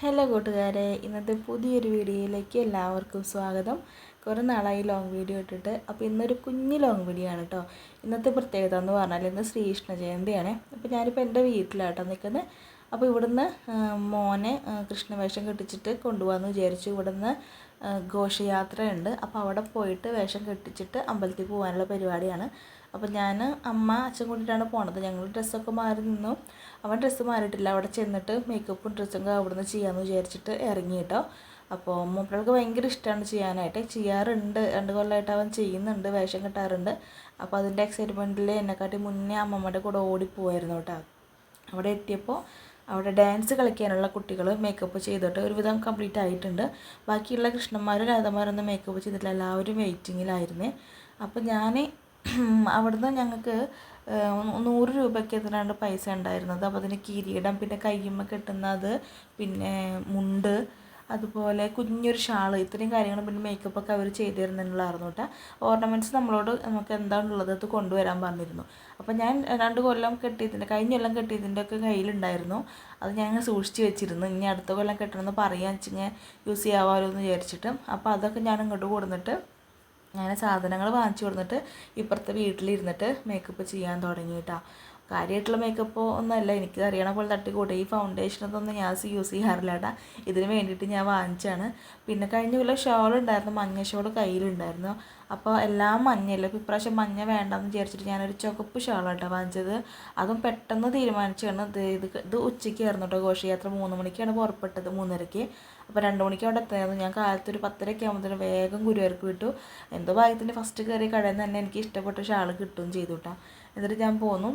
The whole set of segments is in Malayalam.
ഹലോ കൂട്ടുകാരെ ഇന്നത്തെ പുതിയൊരു വീഡിയോയിലേക്ക് എല്ലാവർക്കും സ്വാഗതം. കുറേ നാളായി ലോങ് വീഡിയോ ഇട്ടിട്ട് അപ്പോൾ ഇന്നൊരു കുഞ്ഞ് ലോങ് വീഡിയോ ആണ് കേട്ടോ ഇന്നത്തെ പ്രത്യേകത എന്ന് പറഞ്ഞാൽ ഇന്ന് ശ്രീകൃഷ്ണ ജയന്തിയാണ്. അപ്പോൾ ഞാനിപ്പോൾ എന്റെ വീട്ടിലാട്ടോ നിൽക്കുന്നത് അപ്പോൾ ഇവിടുന്ന് മോനെ കൃഷ്ണവേഷം കെട്ടിച്ചിട്ട് കൊണ്ടുപോകാമെന്ന് വിചാരിച്ചു ഇവിടുന്ന് ഘോഷയാത്രയുണ്ട്. അപ്പോൾ അവിടെ പോയിട്ട് വേഷം കെട്ടിച്ചിട്ട് അമ്പലത്തിൽ പോകാനുള്ള പരിപാടിയാണ്. അപ്പോൾ ഞാൻ അമ്മ അച്ഛൻ കൂട്ടിയിട്ടാണ് പോണത്. ഞങ്ങൾ ഡ്രസ്സൊക്കെ മാറി നിന്നു. അവൻ ഡ്രസ്സ് മാറിയിട്ടില്ല. അവിടെ ചെന്നിട്ട് മേക്കപ്പും ഡ്രസ്സും ഒക്കെ അവിടുന്ന് ചെയ്യാമെന്ന് വിചാരിച്ചിട്ട് ഇറങ്ങി കേട്ടോ. അപ്പോൾ മൂപ്പർക്ക് ഭയങ്കര ഇഷ്ടമാണ് ചെയ്യാനായിട്ട്. ചെയ്യാറുണ്ട്. രണ്ട് കൊല്ലമായിട്ട് അവൻ ചെയ്യുന്നുണ്ട്. വേഷം കെട്ടാറുണ്ട്. അപ്പോൾ അതിന്റെ എക്സൈറ്റ്മെന്റിൽ എന്നെക്കാട്ടി മുന്നേ അമ്മമ്മയുടെ കൂടെ ഓടിപ്പോവായിരുന്നു കേട്ടോ. അവിടെ എത്തിയപ്പോൾ അവിടെ ഡാൻസ് കളിക്കാനുള്ള കുട്ടികൾ മേക്കപ്പ് ചെയ്തിട്ട് ഒരുവിധം കംപ്ലീറ്റ് ആയിട്ടുണ്ട്. ബാക്കിയുള്ള കൃഷ്ണന്മാരും രാധമാരൊന്നും മേക്കപ്പ് ചെയ്തിട്ടില്ല. എല്ലാവരും വെയിറ്റിങ്ങിലായിരുന്നേ അപ്പോൾ ഞാൻ അവിടുന്ന് ഞങ്ങൾക്ക് നൂറ് രൂപയ്ക്ക് എത്രയാണ് പൈസ ഉണ്ടായിരുന്നത്. അപ്പോൾ അതിന് കിരീടം പിന്നെ കയ്യുമ്മ കെട്ടുന്നത് പിന്നെ മുണ്ട് അതുപോലെ കുഞ്ഞൊരു ഷാൾ ഇത്രയും കാര്യങ്ങൾ പിന്നെ മേക്കപ്പ് ഒക്കെ അവർ ചെയ്തു തരുന്നുള്ളായിരുന്നു കേട്ടോ. ഓർണമെന്റ്സ് നമ്മളോട് നമുക്ക് എന്താണുള്ളത് അത് കൊണ്ടുവരാൻ പറഞ്ഞിരുന്നു. അപ്പോൾ ഞാൻ രണ്ട് കൊല്ലം കെട്ടിയതിന്റെ കഴിഞ്ഞ കൊല്ലം കെട്ടിയതിന്റെ ഒക്കെ കയ്യിലുണ്ടായിരുന്നു. അത് ഞാൻ സൂക്ഷിച്ച് വെച്ചിരുന്നു. ഇനി അടുത്ത കൊല്ലം കെട്ടണമെന്ന് പറയാൻ വെച്ചിങ്ങനെ യൂസ് ചെയ്യാമല്ലോ എന്ന് വിചാരിച്ചിട്ട്. അപ്പോൾ അതൊക്കെ ഞാൻ ഇങ്ങോട്ട് കൊടുന്നിട്ട് അങ്ങനെ സാധനങ്ങൾ വാങ്ങിച്ചു കൊടുത്തിട്ട് ഇപ്പുറത്തെ വീട്ടിലിരുന്നിട്ട് മേക്കപ്പ് ചെയ്യാൻ തുടങ്ങിയിട്ടാണ് കാര്യമായിട്ടുള്ള മേക്കപ്പോ ഒന്നുമല്ല. എനിക്ക് അറിയണ പോലെ തട്ടിക്കൂട്ടെ. ഈ ഫൗണ്ടേഷൻ ഫൗണ്ടേഷനൊന്നും ഞാൻ യൂസ് ചെയ്യാറില്ല കേട്ടാ. ഇതിന് വേണ്ടിയിട്ട് ഞാൻ വാങ്ങിച്ചാണ് പിന്നെ കഴിഞ്ഞ കൊല്ലം ഷോൾ ഉണ്ടായിരുന്നു. മഞ്ഞ ഷോൾ കയ്യിലുണ്ടായിരുന്നു. അപ്പോൾ എല്ലാം മഞ്ഞയല്ല. അപ്പോൾ ഇപ്രാവശ്യം മഞ്ഞ വേണ്ടെന്ന് വിചാരിച്ചിട്ട് ഞാനൊരു ചുവപ്പ് ഷോളാട്ടോ വാങ്ങിച്ചത്. അതും പെട്ടെന്ന് തീരുമാനിച്ചാണ് ഇത് ഇത് ഇത് ഉച്ചയ്ക്കായിരുന്നു കേട്ടോ ഘോഷയാത്ര. മൂന്ന് മണിക്കാണ് പുറപ്പെട്ടത് മൂന്നരയ്ക്ക്. അപ്പോൾ രണ്ട് മണിക്ക് അവിടെ എത്തായിരുന്നു ഞാൻ കാലത്ത് ഒരു പത്തരയ്ക്ക് ആകുമ്പോഴത്തേനും വേഗം ഗുരുവർക്ക് വിട്ടു. എന്തോ ഭാഗ്യത്തിന് ഫസ്റ്റ് കയറി കടയിൽ നിന്ന് തന്നെ എനിക്ക് ഇഷ്ടപ്പെട്ട ഷാൾ കിട്ടുകയും ചെയ്തു കേട്ടോ എന്നിട്ട് ഞാൻ പോന്നു.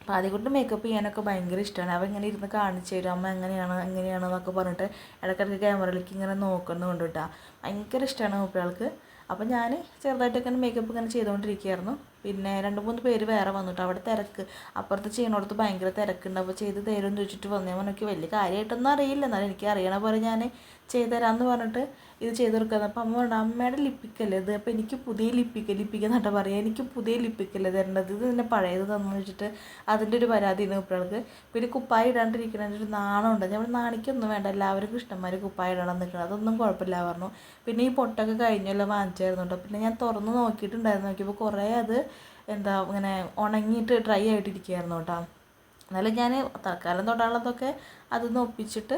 അപ്പോൾ അതുകൊണ്ട് മേക്കപ്പ് ചെയ്യാനൊക്കെ ഭയങ്കര ഇഷ്ടമാണ് അവൻ ഇങ്ങനെ ഇരുന്ന് കാണിച്ചു തരും. അമ്മ എങ്ങനെയാണ് എങ്ങനെയാണ് എന്നൊക്കെ പറഞ്ഞിട്ട് ഇടയ്ക്കിടയ്ക്ക് ക്യാമറയിലേക്ക് ഇങ്ങനെ നോക്കുന്നുണ്ട് കേട്ടോ ഭയങ്കര ഇഷ്ടമാണ് മൂപ്പയാൾക്ക് അപ്പോൾ ഞാൻ ചെറുതായിട്ടൊക്കെ മേക്കപ്പ് ഇങ്ങനെ ചെയ്തുകൊണ്ടിരിക്കുകയായിരുന്നു പിന്നെ രണ്ട് മൂന്ന് പേര് വേറെ വന്നിട്ട് അവിടെ തിരക്ക്. അപ്പുറത്ത് ചെയ്യണോടത്ത് ഭയങ്കര തിരക്കുണ്ട്. അപ്പോൾ ചെയ്ത് തരുമെന്ന് ചോദിച്ചിട്ട് വന്നേ. എനിക്ക് വലിയ കാര്യമായിട്ടൊന്നും അറിയില്ല. എന്നാലും എനിക്ക് അറിയണ പോലെ ഞാൻ ചെയ്തു തരാമെന്ന് പറഞ്ഞിട്ട് ഇത് ചെയ്ത് കൊടുക്കുന്നത് അപ്പോൾ അമ്മ പറഞ്ഞു അമ്മയുടെ ലിപ്പിക്കല്ലേ ഇത്? അപ്പോൾ എനിക്ക് പുതിയ ലിപ്പിക്ക ലിപ്പിക്ക എന്നിട്ട് പറയാം. എനിക്ക് പുതിയ ലിപ്പിക്കല്ലേ തരേണ്ടത്? ഇത് തന്നെ പഴയത് തന്നു? വെച്ചിട്ട് അതിന്റെ ഒരു പരാതി ഇന്ന് കുട്ടികൾക്ക് പിന്നെ കുപ്പായി ഇടാണ്ടിരിക്കണതിന്റെ ഒരു നാണമുണ്ട് ഞാൻ നാണിക്കൊന്നും വേണ്ട. എല്ലാവർക്കും കൃഷ്ണന്മാർ കുപ്പായി ഇടണം നിൽക്കണം. അതൊന്നും കുഴപ്പമില്ല പറഞ്ഞു. പിന്നെ ഈ പൊട്ടൊക്കെ കഴിഞ്ഞല്ലോ വാങ്ങിച്ചായിരുന്നു കേട്ടോ പിന്നെ ഞാൻ തുറന്ന് നോക്കിയിട്ടുണ്ടായിരുന്നു. നോക്കിയപ്പോൾ കുറേ അത് എന്താ ഇങ്ങനെ ഉണങ്ങിയിട്ട് ഡ്രൈ ആയിട്ടിരിക്കുകയായിരുന്നു കേട്ടോ. എന്നാലും ഞാൻ തൽക്കാലം തൊടാനുള്ളതൊക്കെ അതൊന്ന് ഒപ്പിച്ചിട്ട്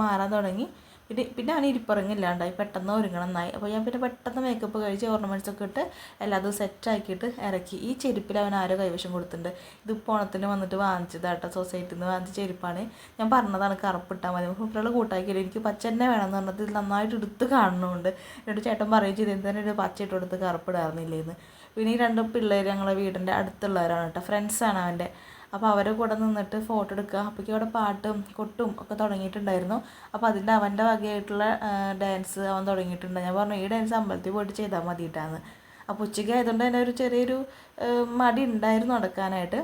മാറാൻ തുടങ്ങി. പിന്നെ പിന്നെ അവന് ഇരിപ്പിറങ്ങില്ലാണ്ടായി. പെട്ടെന്ന് ഒരുങ്ങണം എന്നായി. അപ്പോൾ ഞാൻ പിന്നെ പെട്ടെന്ന് മേക്കപ്പ് കഴിച്ച് ഓർണമെന്റ്സ് ഒക്കെ ഇട്ട് എല്ലാതും സെറ്റാക്കിയിട്ട് ഇറക്കി. ഈ ചെരുപ്പിൽ അവൻ ആരോ കൈവശം കൊടുത്തിട്ടുണ്ട്. ഇത് ഓണത്തിന് വന്നിട്ട് വാങ്ങിച്ചതാട്ടോ സൊസൈറ്റിയിൽ നിന്ന് വാങ്ങിച്ച ചെരുപ്പാണ്. ഞാൻ പറഞ്ഞതാണ് കറുപ്പിട്ടാൽ മതി. കുട്ടികൾ കൂട്ടാക്കിയില്ല എനിക്ക് പച്ച തന്നെ വേണമെന്ന് പറഞ്ഞത് ഇത് നന്നായിട്ട് എടുത്ത് കാണണമുണ്ട് എന്നിട്ട് ചേട്ടൻ പറയുകയും ചെയ്തു ഒരു പച്ച ഇട്ട് കൊടുത്ത് കറുപ്പിടാറുന്നില്ലേന്ന് പിന്നെ ഈ രണ്ട് പിള്ളേർ ഞങ്ങളെ വീടിന്റെ അടുത്തുള്ളവരാണ് കേട്ടോ. ഫ്രണ്ട്സാണ് അവന്റെ. അപ്പോൾ അവരെ കൂടെ നിന്നിട്ട് ഫോട്ടോ എടുക്കുക. അപ്പോഴേക്കും അവിടെ പാട്ടും കൊട്ടും ഒക്കെ തുടങ്ങിയിട്ടുണ്ടായിരുന്നു. അപ്പോൾ അതിന്റെ അവന്റെ വകയായിട്ടുള്ള ഡാൻസ് അവൻ തുടങ്ങിയിട്ടുണ്ട്. ഞാൻ പറഞ്ഞു ഈ ഡാൻസ് അമ്പലത്തിൽ പോയിട്ട് ചെയ്താൽ മതിയിട്ടാണ് അപ്പോൾ ഉച്ചയ്ക്ക് ആയതുകൊണ്ട് തന്നെ ഒരു ചെറിയൊരു മടി ഉണ്ടായിരുന്നു നടക്കാനായിട്ട്.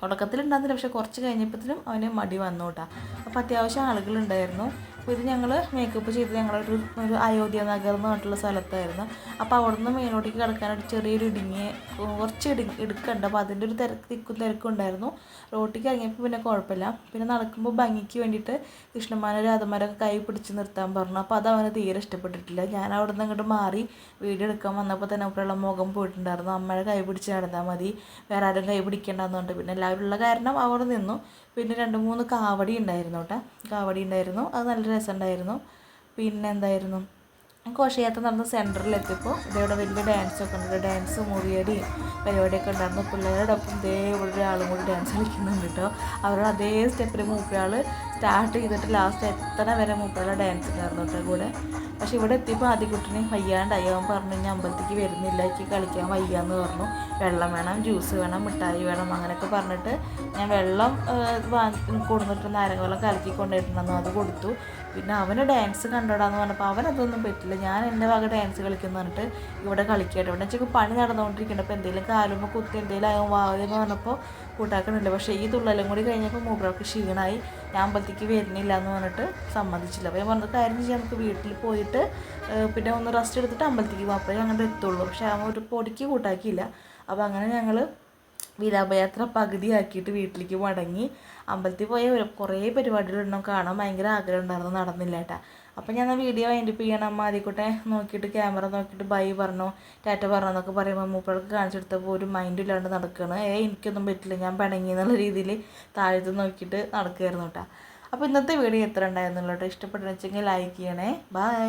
തുടക്കത്തിൽ ഉണ്ടായിരുന്നില്ല പക്ഷെ കുറച്ച് കഴിഞ്ഞപ്പോഴത്തേനും അവന് മടി വന്നു കേട്ടോ. അപ്പോൾ അത്യാവശ്യം ആളുകളുണ്ടായിരുന്നു. അപ്പോൾ ഇത് ഞങ്ങൾ മേക്കപ്പ് ചെയ്ത് ഞങ്ങളൊരു ഒരു അയോധ്യ നഗർ എന്ന് പറഞ്ഞിട്ടുള്ള സ്ഥലത്തായിരുന്നു. അപ്പോൾ അവിടെ നിന്ന് മേലോട്ടേക്ക് കിടക്കാനായിട്ട് ചെറിയൊരു ഇടുങ്ങിയ കുറച്ച് ഇടി ഇടുക്കുണ്ട്. അപ്പോൾ അതിന്റെ ഒരു തിരക്ക് തിക്കും തിരക്കും ഉണ്ടായിരുന്നു. റോട്ടിലേക്ക് ഇറങ്ങിയപ്പോൾ പിന്നെ കുഴപ്പമില്ല. പിന്നെ നടക്കുമ്പോൾ ഭംഗിക്ക് വേണ്ടിയിട്ട് കൃഷ്ണന്മാരെ രാധന്മാരൊക്കെ കൈ പിടിച്ച് നിർത്താൻ പറഞ്ഞു. അപ്പോൾ അത് അവന് തീരെ ഇഷ്ടപ്പെട്ടിട്ടില്ല. ഞാൻ അവിടെ നിന്ന് അങ്ങോട്ട് മാറി വീഡിയോ എടുക്കാൻ വന്നപ്പോൾ തന്നെ അപ്പോഴുള്ള മുഖം പോയിട്ടുണ്ടായിരുന്നു. അമ്മയുടെ കൈ പിടിച്ച് നടന്നാൽ മതി. വേറെ ആരും കൈ പിടിക്കേണ്ടെന്ന് പറഞ്ഞിട്ട് പിന്നെ എല്ലാവരും ഉള്ള കാരണം അവിടെ നിന്നു. പിന്നെ രണ്ട് മൂന്ന് കാവടി ഉണ്ടായിരുന്നു കേട്ടോ. കാവടി ഉണ്ടായിരുന്നു. അത് നല്ല രസമുണ്ടായിരുന്നു. പിന്നെ എന്തായിരുന്നു ഘോഷയാത്ര നടന്ന സെന്ററിലെത്തിയപ്പോൾ ഇതേവിടെ വലിയ ഡാൻസൊക്കെ ഉണ്ട്. ഡാൻസ് മുറിയടിയും പരിപാടിയൊക്കെ ഉണ്ടായിരുന്നു. പിള്ളേരുടെ ഒപ്പം ഇതേ ഇവിടെ ഒരാളും കൂടി ഡാൻസ് കളിക്കുന്നുണ്ട് കേട്ടോ. അവരുടെ അതേ സ്റ്റെപ്പിൽ മൂപ്പയാൾ സ്റ്റാർട്ട് ചെയ്തിട്ട് ലാസ്റ്റ് എത്ര വരെ മൂപ്പയാളുടെ ഡാൻസ് ഉണ്ടായിരുന്നു കൂടെ? പക്ഷെ ഇവിടെ എത്തിയപ്പോൾ ആദ്യക്കുട്ടിന് വയ്യാണ്ടായി. അവൻ പറഞ്ഞു ഞാൻ അമ്പലത്തേക്ക് വരുന്നില്ല എനിക്ക് കളിക്കാൻ വയ്യാന്ന് പറഞ്ഞു. വെള്ളം വേണം ജ്യൂസ് വേണം മിഠായി വേണം അങ്ങനെയൊക്കെ പറഞ്ഞിട്ട് ഞാൻ വെള്ളം കൊടുത്തിട്ട് നാരങ്ങ വെള്ളം കലക്കി കൊണ്ടുപോയിട്ടുണ്ടെന്നു അത് കൊടുത്തു. പിന്നെ അവന് ഡാൻസ് കണ്ടോടാന്ന് പറഞ്ഞപ്പോൾ അവനതൊന്നും പറ്റില്ല. ഞാൻ എന്റെ വക ഡാൻസ് കളിക്കുന്നു പറഞ്ഞിട്ട് ഇവിടെ കളിക്കട്ടെ. ഇവിടെ വെച്ചാൽ പണി നടന്നുകൊണ്ടിരിക്കുന്നുണ്ട് അപ്പോൾ എന്തെങ്കിലും കാലുമ്പോൾ കുത്തി എന്തെങ്കിലും ആകും വായെന്ന് പറഞ്ഞപ്പോൾ കൂട്ടാക്കണില്ല. പക്ഷേ ഈ തുള്ളലും കൂടി കഴിഞ്ഞപ്പോൾ മൂപ്പർക്ക് ക്ഷീണമായി ഞാൻ അമ്പലത്തേക്ക് വരുന്നില്ല എന്ന് പറഞ്ഞിട്ട് സമ്മതിച്ചില്ല. അപ്പോൾ ഞാൻ പറഞ്ഞത് കാര്യം ചെയ്യാം നമുക്ക് വീട്ടിൽ പോയിട്ട് ഏഹ് പിന്നെ ഒന്ന് റെസ്റ്റ് എടുത്തിട്ട് അമ്പലത്തേക്ക് പോകും അങ്ങനെ എത്തുള്ളൂ. പക്ഷേ ആ ഒരു പൊടിക്ക് കൂട്ടാക്കിയില്ല. അപ്പോൾ അങ്ങനെ ഞങ്ങൾ വിലാപയാത്ര പകുതിയാക്കിയിട്ട് വീട്ടിലേക്ക് മടങ്ങി അമ്പലത്തിൽ പോയ കുറേ പരിപാടികളൊന്നും കാണാൻ ഭയങ്കര ആഗ്രഹം ഉണ്ടായിരുന്നു നടന്നില്ല കേട്ടാ. അപ്പം ഞാൻ വീഡിയോ വൈൻഡപ്പ് ചെയ്യണം. അമ്മ ആദ്യക്കൂട്ടെ നോക്കിയിട്ട് ക്യാമറ നോക്കിയിട്ട് ബൈ പറഞ്ഞു ടാറ്റ പറഞ്ഞു എന്നൊക്കെ പറയുമ്പോൾ മൂപ്പൾക്ക് കാണിച്ചെടുത്തപ്പോൾ ഒരു മൈൻഡ് ഇല്ലാണ്ട് നടക്കുകയാണ് ഏ എനിക്കൊന്നും പറ്റില്ല ഞാൻ പിണങ്ങി എന്നുള്ള രീതിയിൽ താഴത്ത് നോക്കിയിട്ട് നടക്കുകയായിരുന്നു കേട്ടോ. അപ്പോൾ ഇന്നത്തെ വീഡിയോ എത്ര ഉണ്ടായിരുന്നുള്ളൂ കേട്ടോ ഇഷ്ടപ്പെട്ടെന്ന് വെച്ചെങ്കിൽ ലൈക്ക് ചെയ്യണേ. ബൈ